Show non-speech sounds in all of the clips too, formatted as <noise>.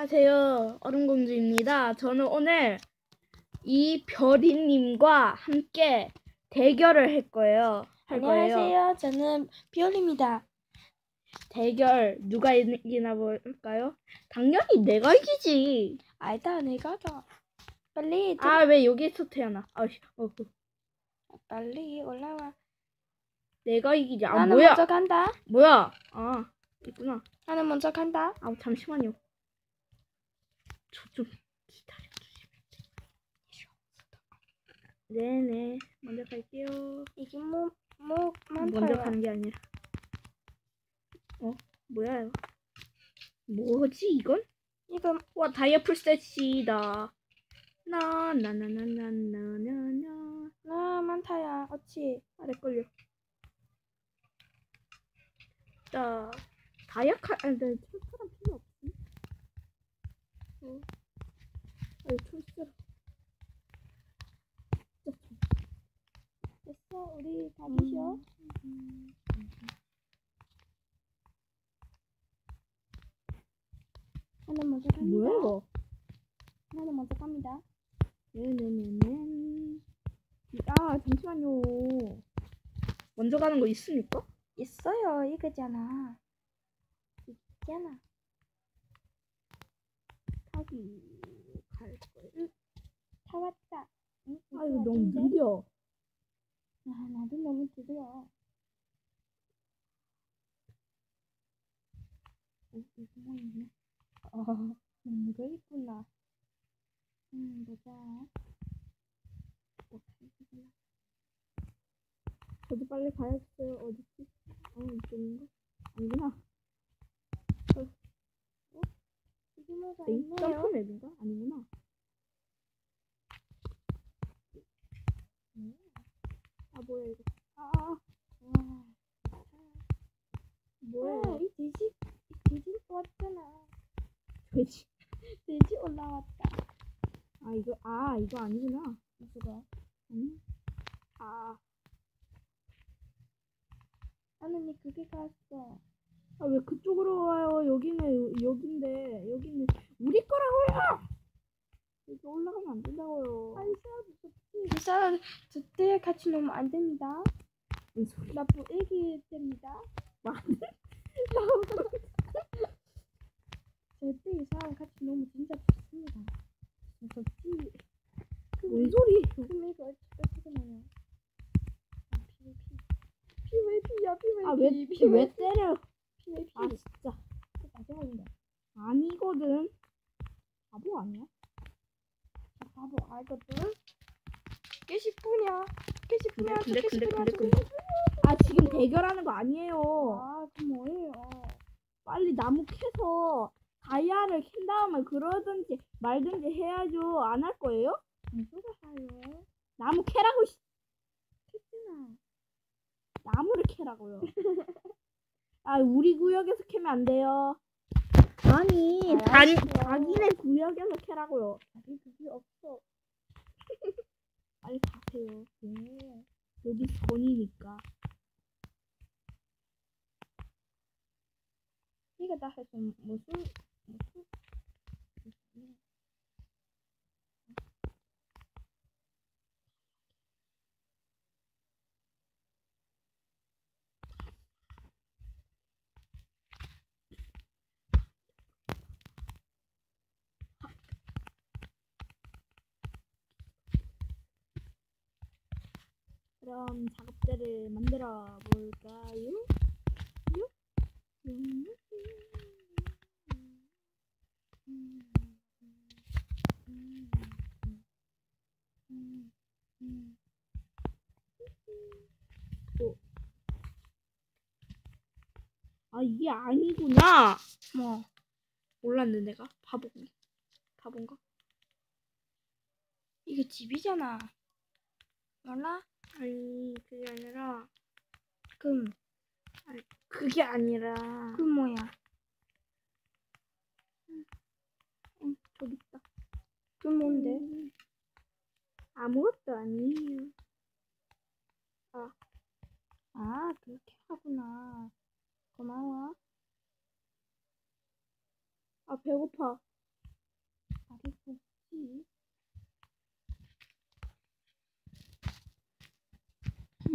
안녕하세요. 얼음공주입니다. 저는 오늘 이 별이님과 함께 대결을 할 거예요. 할 거예요. 안녕하세요. 저는 비올입니다. 대결 누가 이기나 볼까요? 당연히 내가 이기지. 아니다, 내가 가. 빨리, 들- 아왜 여기서 태어나? 아, 씨, 어, 어, 빨리 올라와. 내가 이기지. 아 나는 뭐야? 먼저 간다. 뭐야? 아 있구나. 나는 먼저 간다. 아 잠시만요. 저좀 기다려 주시면 네네. 먼저 갈게요. 이게 뭐, 뭐, 먼저 많다요. 가는 게 아니라. 어? 뭐야 이거? 뭐지 이건? 이거, 와 다이아 풀셋이다. 나나나나나나나나 나 많다야. 어찌. 아래 걸려. 자 다이아 칼 아니 나 철사람 필요 없지. 어. 아니 철사람. 됐어, 우리 가기쇼. 음. 나는 먼저 갑니다. 뭐야 이거? 나는 먼저 갑니다. 네네네네. 아 잠시만요. 먼저 가는 거 있습니까? 있어요, 이거잖아. 있잖아. 타기 갈 거예요. 다 왔다. 응, 아 이거 너무? 느려. 아, 나도 너무 느려. 어, 이거 뭐 있네. 어, 너무 거 있구나. 음, 보자. 어, 이거구나. 저도 빨리 가야겠어요. 어디지? 어 이쪽인가? 아니구나. 에이, 있네요. 점프맵인가? 아니구나. 아 뭐야 이거? 아 와, 뭐야? 아, 이 돼지, 이 돼지 또 왔잖아. 돼지. 돼지 올라왔다. 아 이거 아 이거 아니구나. 이거. 아니. 아. 나는 이 그게 갔어. 아 왜 그쪽으로 와요? 여기는 여긴데 여기는 우리 거라고요. 여기 올라가면 안 된다고요. 사람 무섭지. 이 사람 저때 같이 놓으면 안 됩니다. 나쁜 애기 됩니다. 절대 이 사람 같이 놓으면 진짜 좋습니다. 무섭지. 뭔 소리? 그럼 이거 어떻게 나요? 아, PVP. PVP야, PVP. 아왜 왜 때려? 아 진짜 마지막인데. 아니거든. 바보 아니야? 저 바보 알거든? 깨시뿐이야. 깨시뿐이야. 근데, 저 근데. 근데, 저 근데. 아 지금 대결하는 거 아니에요. 아, 그 뭐예요? 빨리 나무 캐서 다이아를 캔 다음에 그러든지 말든지 해야죠. 안 할 거예요? 무슨 하요? 나무 캐라고 씨. 캐스나. 나무를 캐라고요. <laughs> 아 우리 구역에서 캐면 안 돼요. 아니 단 알았어. 자기네 구역에서 캐라고요. 자기 그게 없어. <laughs> 빨리 가세요. 네. 여기 전이니까. 이거 다 해서 무슨 그럼 작업대를 만들어 볼까요? 요? 음. 아 이게 아니구나. 뭐 몰랐네 내가 바보 바본가? 이게 집이잖아. 몰라? 아니 그게 아니라 금. 그게 아니라 그 뭐야? 응, 저기 있다. 그 뭔데? 음, 아무것도 아니에요. 아, 그렇게 하구나. 고마워. 아 배고파. 수없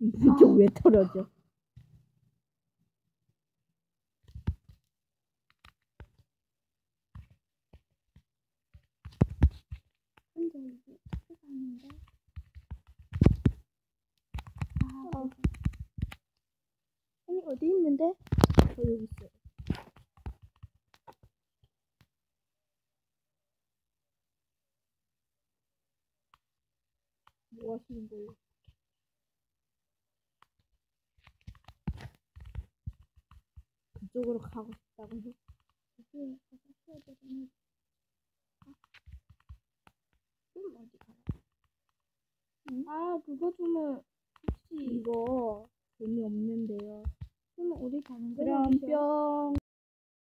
이게 왜 떨어져? 근데 이게 어떻게 가는데? 아, 어. 아니, 어디 있는데? 저 여기 있어요. 뭐 하시는 거예요? 그쪽으로 가고 싶다고요? 여기 가서 되는 그럼 어디 가요? 아, 그거 주면 혹시 이거 재미없는데요. 그러면 어디 가는 거예요? 그럼 뿅.